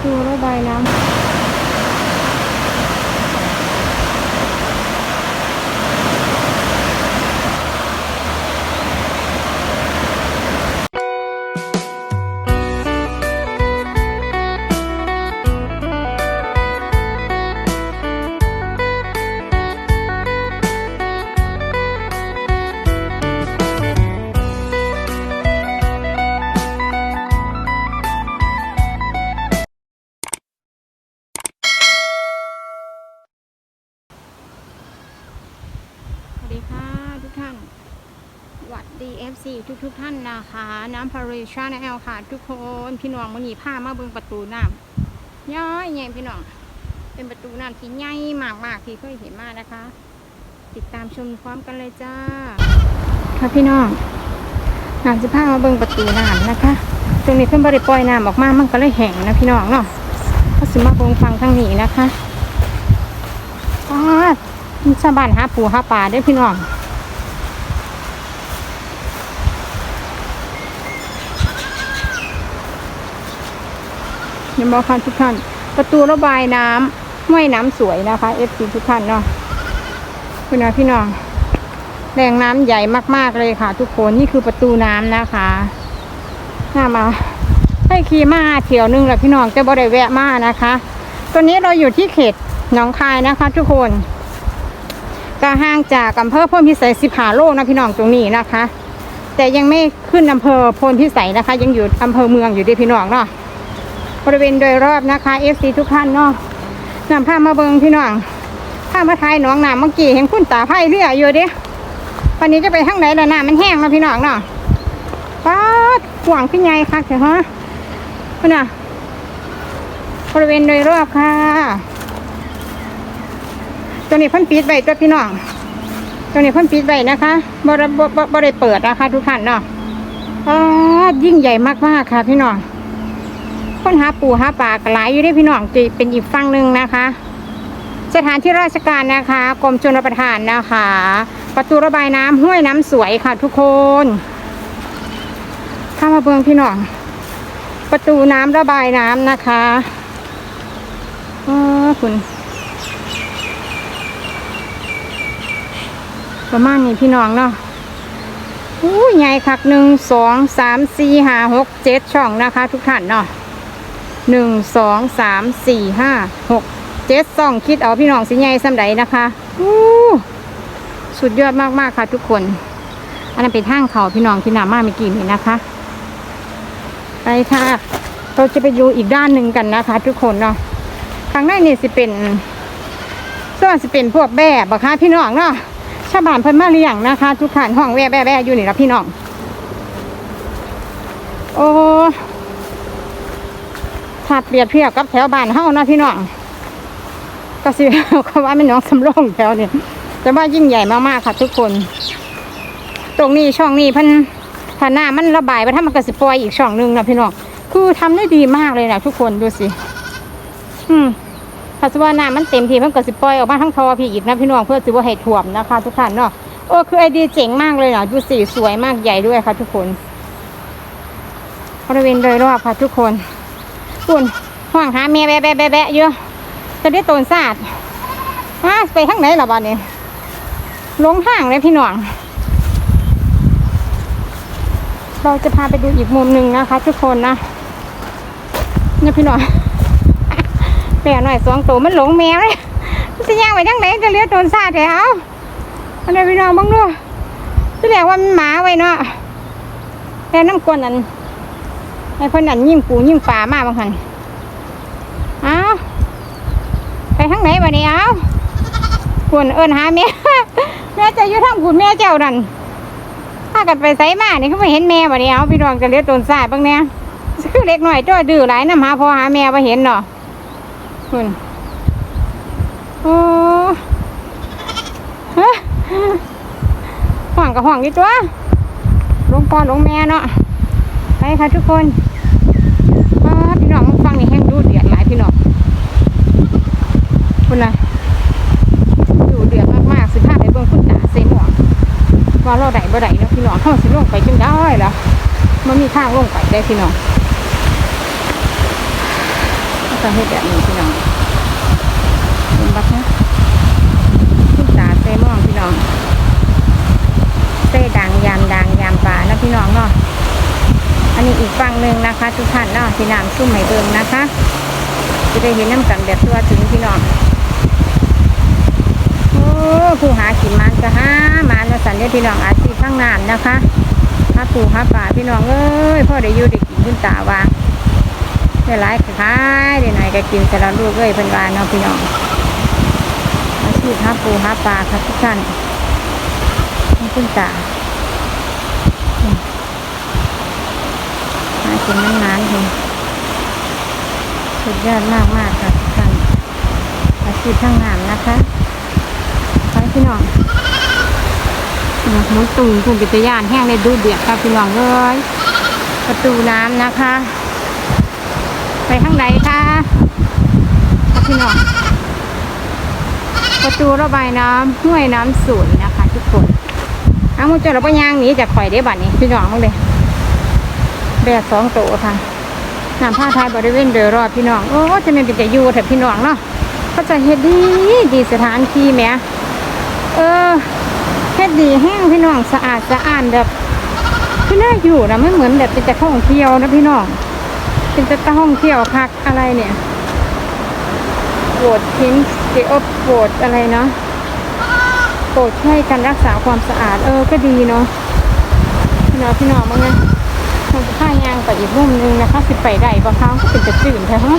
คือระบายน้ำ ทุกทุกท่านนะคะน้ำพาริชาแนลค่ะ ทุกคนพี่น้องมันนีผ้ามาเบิ่งประตูน้ำย้อยใหญ่พี่น้องเป็นประตูน้ำที่ใหญ่มากๆที่เคยเห็นมากนะคะ ติดตามชมพร้อมกันเลยจ้า ค่ะพี่น้องงานจะพามาเบิ่งประตูน้ำนะคะ ตรงนี้เพิ่นบริปล่อยน้ำออกมามันก็เลยแห้งนะพี่น้องเนาะก็สิมาเบิ่งฟังทางนี้นะคะอ้าชาวบ้านหาปูหาปลาได้พี่น้อง ยังบอกค่ะทุกท่าน ประตูระบายน้ำห้วยน้ำสวยนะคะเอฟซีทุกท่านเนาะคุณนะพี่น้องแหล่งน้ำใหญ่มากๆเลยค่ะ ทุกคนนี่คือประตูน้ำนะคะน่ามาให้ขี่มาเที่ยวนึงแหละพี่น้องจะบ่ได้แวะมานะคะ ตัวนี้เราอยู่ที่เขตหนองคายนะคะ ทุกคนก็ห่างจากอำเภอพลพิสัยสิบหาโลนะพี่น้องตรงนี้นะคะ แต่ยังไม่ขึ้นอำเภอพลพิสัยนะคะ ยังอยู่อำเภอเมืองอยู่เดีพี่น้องเนาะ บริเวณโดยรอบนะคะเอฟซีทุกท่านเนาะนำผ้ามาเบิงพี่น้องผ้ามาทายหนองน้ำเมื่อกี้เห็นคุณตาไพ่เรืออยู่เด้วันนี้จะไปทางไหนล่ะน้ำมันแห้งแล้วพี่น้องเนาะป๊าดกว้างขึ้นใหญ่คักเถอะฮะคุณน่ะบริเวณโดยรอบค่ะ ตัวนี้พิ่นปิดไว้ตัวพี่น้องตัวนี้พิ่นปิดไว้นะคะบ่ได้บ่บ่บ่ไดเปิดนะคะทุกท่านเนาะอ๋อยิ่งใหญ่มากๆค่ะพี่น้อง คนหาปูหาปลากหลายอยู่เด้พี่น้องจะเป็นอีกฝั่งหนึ่งนะคะ สถานที่ราชการนะคะกรมชลประทานนะคะ ประตูระบายน้ำห้วยน้ำสวยค่ะทุกคนข้ามาเบืองพี่น้อง ประตูน้ำระบายน้ำนะคะออคุณประมาณนี้พี่น้องเนาะอู้ใหญ่คักหนึ่งสองสามสี่ห้าหกเจ็ดช่องนะคะ ทุกท่านเนาะ หนึ่งสองสามสี่ห้าหกเจ็ดช่องคิดเอาพี่น้องสิใหญ่สำใดนะคะสุดยอดมากๆค่ะทุกคน อันนั้นเป็นทางเขาพี่น้องที่นามาเมื่อกี้นี่นะคะ ไปค่ะ เราจะไปดูอีกด้านหนึ่งกันนะคะ ทุกคนเนาะข้างในนี่สิเป็นส่วนสิเป็นพวกแบบอะคะพี่น้องเนาะชาวบ้านเพิ่นมาเลี้ยงนะคะ ทุกท่านห้องแว่แว่แว่อยู่นี่ละพี่น้อง โอ้ ถ้าเปรียบเทียบกับแถวบ้านเฮานะพี่น้องก็สิเขาว่าเป็นน้องสำโรงแถวนี่แต่ว่ายิ่งใหญ่มากๆค่ะทุกคน ตรงนี้ช่องนี้พิ่นถ้าหน้ามันระบายไปถ้ามันก็สิปล่อยอีกช่องหนึงนะพี่น้องคือทำได้ดีมากเลยนะทุกคนดูสิ อืมถ้าสมมติว่าน้ำมันเต็มทีมันก็สิปล่อยออกมาทั้งทอพี่อีกนะพี่น้องเพื่อสิว่าให้ถ่วมนะคะ ทุกท่านเนาะโอ้คือไอเดียเจ๋งมากเลยนะดูสีสวยมากใหญ่ด้วยค่ะ ทุกคนบริเวณโดยรอบค่ะทุกคน ส่วนห่วงหาเมียแบะแบะแบะแบะเยอะจะได้ตนศาสตร์มาไปทางไหนล่ะบ้านนี้ลงทางเลยพี่น้อง เราจะพาไปดูอีกมุมหนึ่งนะคะ ทุกคนนะเนี่ยพี่น้องแปลหน่อยสองตัวมันหลงแมวเลยมันจะย่างไปทางไหนจะเลี้ยวโดนซาดแถวอันนี้พี่น้องบ้างด้วยที่แรกว่ามันหมาไว้เนาะแต่น้ำกวนนั่น ไอ้เพ่นนั่นยิ้มปูยิ้มปลามาบางหันเอาไปทางไหนวะนี่เอาคุณเอิญหาแม่แม่จะอยู่ทางคุณแม่เจ้านั่นถ้ากันไปไสมานี่เขาไม่เห็นแม่วะนี่เอาพี่น้องจะเลี้ยวโดนซาดบ้างเนี่ยคือเล็กหน่อยจ้อยดื้อหลายน้ำหาพอหาแม่ไปเห็นเนาะคุณโอ้ฮะห่วงกับห่วงอีตัวลงปอนลงแม่เนาะ ไปค่ะทุกคนพี่น้องฟังนี่แห้งดูเดือดหลายพี่น้องคุณนะดูเดือดมากๆสิพาไปเบิ่งคุณตาเซหมวว่าเราได้บ่ได้เนาะพี่น้องเขาสิลงไปจังได้ล่ะมันมีทางลงไปได้พี่น้องอจะเฮ็ดแบบนี้พี่น้องเห็นบักนะคุณตาเซมองพี่น้องเส้ดังยามดังยามป่านะพี่น้องเนาะอันนี้อีกฝั่ง หนึ่งนะคะ ทุกท่านเนาะที่น้ำซุ่มไหเบิงนะคะ จะได้เห็นน้ำกันแบบตัวถึงพี่น้องโอ้ผู้หากินมันจะหามันมาสันเดียพี่น้องอาชีพข้างน้ำนะคะหาปูหาป่าพี่น้องเอ้ยพ่อได้อยู่ได้กินคุณตาว่าได้หลายขายได้หน่อยก็กินแต่ละลูกเอ้ยเป็นวาเนาะพี่น้องอาชีพหาปูหาป่าค่ะทุกท่านให้คุณตาอืม หากินนานๆคุณสุดยอดมากมากค่ะทุกท่านอาชีพข้างน้ำนะคะไปพี่น้องพี่น้องหมุนตุ่มคุณกิตยานแห้งในดูเดือดครับพี่น้องเอ้ยประตูน้ำนะคะ ไปข้างไหนคะครับพี่น้องประตูระบายน้ำห้วยน้ำสวยนะคะ ทุกคนอ้าวมึงเจอเราไปย่างหนีจากข่อยได้บัดนี้พี่น้องมึงเลย แบกสองโตค่ะน้ำผ้าไทยบริเวณโดยรอบพี่น้อง โอ้จะเป็นจอยู่แถบพี่น้องเนาะก็จะเฮ็ดดีดีสถานที่แหมเออเฮ็ดดีแห้งพี่น้องสะอาดสะอ้าดแบบคือน่าอยู่นะไม่เหมือนแบบเป็นแต่ท่องเที่ยวนะพี่น้องเป็นแต่ท่องเที่ยวพักอะไรเนี่ยโปรดทิ้งเกอโปรดอะไรเนาะโปรดช่วยกันรักษาความสะอาดเออก็ดีเนาะพี่น้องพี่น้องมั้งไง ข่ายางไปอีกมุมนึงนะคะสิไปได้ปะคะก็เป็นจะตื่นแท้ฮะ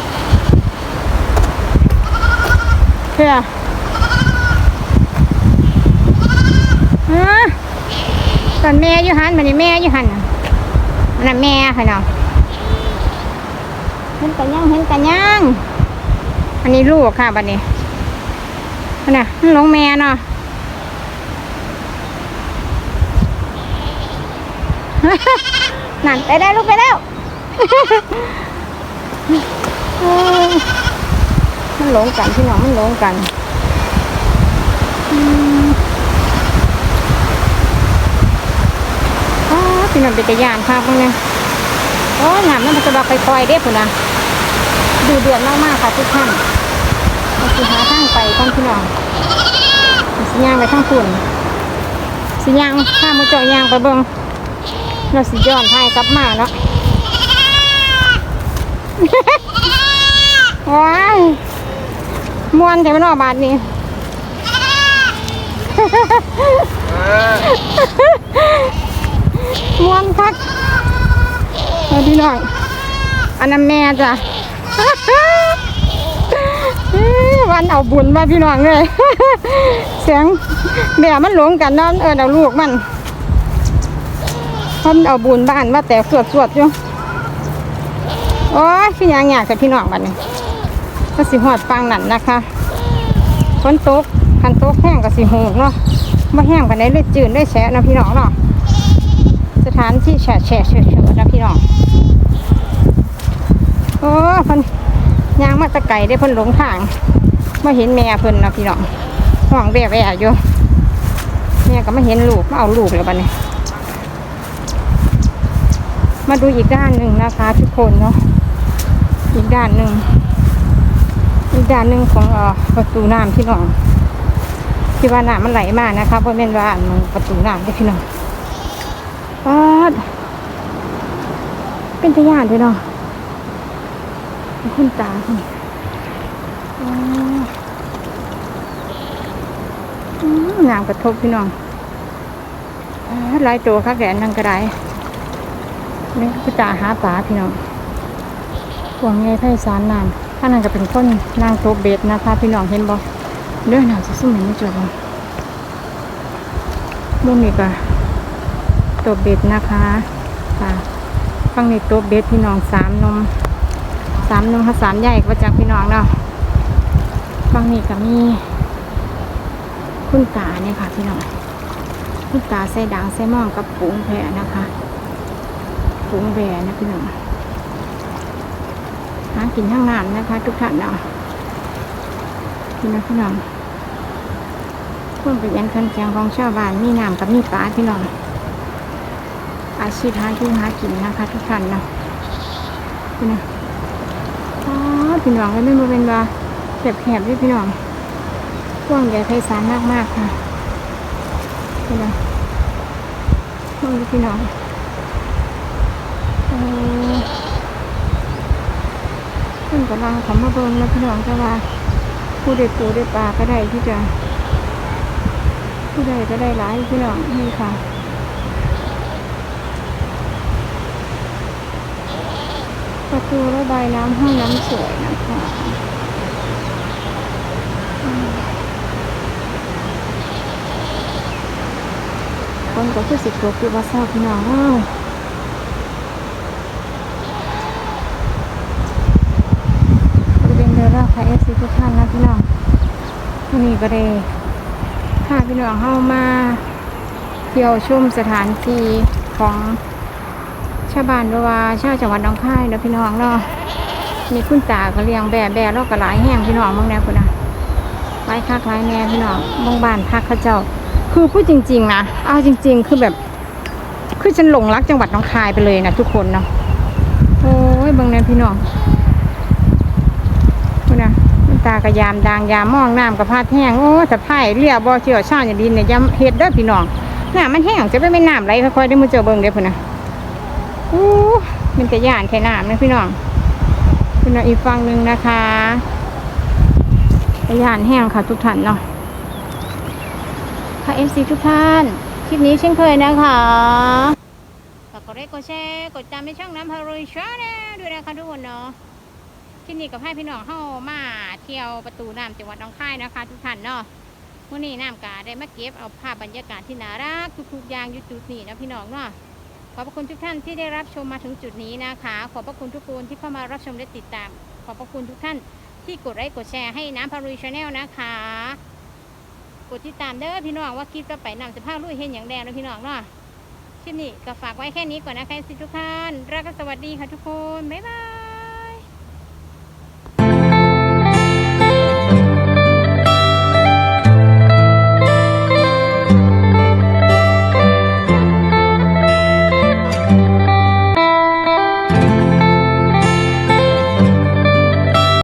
เพื่อตอนแม่อยู่หันมันนี่แม่อยู่หันมันน่ะแม่ค่ะเนาะเห็นกันยังเห็นกันยังอันนี้ลูกค่ะบัดนี้มันน่ะมันหลงแม่เนาะ นั่นไปได้ลูกไปแล้วมันหลงกันพี่น้องมันหลงกันอ๋อพี่น้องเป็นตะยานค่ะพวกนี้โอ้ยหนามมันจะดอกไปคอยเด้พุ่นะดูเดือดมากๆค่ะทุกท่านเราสิหาทางไปท่านพี่น้องสิย่างไปทางฝุ่นสิย่างข้ามมือเจาะย่างไปเบิ่ง เราสิย้อนทยกลับมาเนาะว้ายมวนแต่ไม่นอกบาทนี้มวนคักเอาพี่น้องอันนั้นแม่จ้ะวันเอาบุญมาพี่น้องเลยเสียงแม่มันหลงกันนาะเออเอาลูกมัน มันเอาบุญบ้านมาแต่สวดสวดอยู่โอ้ยพี่ยางอยากแต่พี่น้องบัดนี้ก็สิหอดฟังนั่นนะคะฝนตกคันตกแห้งก็สิหงเนาะไม่แห้งไปไหนได้จืดได้แฉะนะพี่น้องเนาะสถานที่แฉะแฉะเฉยๆนะพี่น้องโอ้พ่นยางมาตะไก่ได้พ่นหลงทางมาเห็นแม่เพิ่นนะพี่น้องห่วงแว่แว่อยู่แม่ก็ไมาเห็นลูกมาเอาลูกแล้วบัดนี้ มาดูอีกด้านหนึ่งนะคะ ทุกคนเนาะอีกด้านหนึ่งอีกด้านหนึ่งของอประตูน้ำพี่น้องที่ว่าน้ำมันไหลมานะคะเพราะเป็นว่านประตูน้ำได้พี่น้องปาดเป็นตะยานเลยเนาะคุณตาคุณอ๋ออืมน้ำกระทบพี่น้องหลายตัวค่ะแกนังกระได นี่คือตาหาปลาพี่น้องพวงไงไพศาลน้ำข้างนั้นก็เป็นคนนางโตเบ็ดนะคะพี่น้องเห็นบ่เด้อหนาวจะสุ่มไม่จบบ่มุมนี้ก็โตเบ็ดนะคะค่ะฟังนี้โตเบ็ดพี่น้องสามนมสามนมค่ะสามใหญ่ก็จากพี่น้องเนาะฟังนี้ก็มีคุณตาเนี่ยค่ะพี่น้องคุณตาใส่ด่างใส่หมองกับปุ๋งแพรนะคะ ปุ๋งแพรนะพี่น้องหากินทั้งน้ำนะคะ ทุกท่านเนาะพี่น้องพี่น้องเพื่อเป็นยันคันแข็งของชาวบ้านมีน้ำกับมีปลาพี่น้องอาชีพหาที่หากินนะคะ ทุกท่านเนาะพี่น้องปลาดพี่น้องเลยไม่มาเป็นว่าแคบๆด้วยพี่น้องกว้างใหญ่ไพศาลมากๆค่ะพี่น้องพี่น้อง เออเพิ่นกำลังขามาเบิ่งแล้วพี่น้องแต่ว่าผู้ได้ปูได้ปลาก็ได้ที่จะผู้ใดก็ได้หลายพี่น้องนี่ค่ะประตูระบายน้ำห้องน้ำสวยนะคะคนก็คือสิบตัวคือว่าเศร้าพี่น้องอ้าวบริเวณเรือราค่ะเอฟซีทุกท่านนะพี่น้อง นี่ก็ได้พาพี่น้องเข้ามาเที่ยวชมสถานที่ของชาวบ้านด้วยว่าชาวจังหวัดน้องคายเนาะพี่น้องเนาะมีคุณตาก็เลี้ยงแบะแบะแล้วก็หลายแห้งพี่น้องบางแนวพุ่นะหลายคักหลายแน่พี่น้องบางบ้านพักเขาเจ้า คือพูดจริง ๆ นะเอาจริง ๆ คือแบบ คือฉันหลงรักจังหวัดน้องคายไปเลยนะทุกคนเนาะโอ้ยบางแนวพี่น้อง ตากระยามดางยามมองน้ำกับพาดแห้งโอ้สะพายเรียบ่เชี่ยวชาญอย่างดินเนี่ยยำเฮ็ดเด้อพี่น้องน้ำมันแห้งจะไปไม่น้ำไหลค่อยๆได้มือเจอเบิ่งเด้อพุ่นนะอู้มันจะย่านแค่น้ำนะพี่น้องพี่น้องอีกฝั่งหนึ่งนะคะจะย่านแห้งค่ะทุกท่านเนาะค่ะเอฟซีทุกท่าน คลิปนี้เช่นเคยนะคะฝากกดไลค์กดแชร์กดตามในช่องน้ำพารุยชาแนลด้วยนะคะทุกคนเนาะ คลิปนี้กับให้พี่น้องเข้ามาเที่ยวประตูน้ำจังหวัดหน้องคายนะคะทุกท่านเนาะวันนี้น้ำกาได้มาเก็บเอาภาพบรรยากาศที่น่ารักทุกๆอย่างอยู่จุดนี้นะพี่น้องเนาะขอบพระคุณทุกท่านที่ได้รับชมมาถึงจุดนี้นะคะ ขอบพระคุณทุกคนที่เข้ามารับชมและติดตาม ขอบพระคุณทุกท่านที่กดไลค์กดแชร์ให้น้ำพารุยชาแนลนะคะ กดติดตามเด้อพี่น้องว่าคลิปต่อไปนำจะพาลุยเห็นอย่างแดงนะพี่น้องเนาะคลิปนี้ก็ฝากไว้แค่นี้ก่อนนะคะทุกท่านรักสวัสดีค่ะทุกคนบ๊ายบาย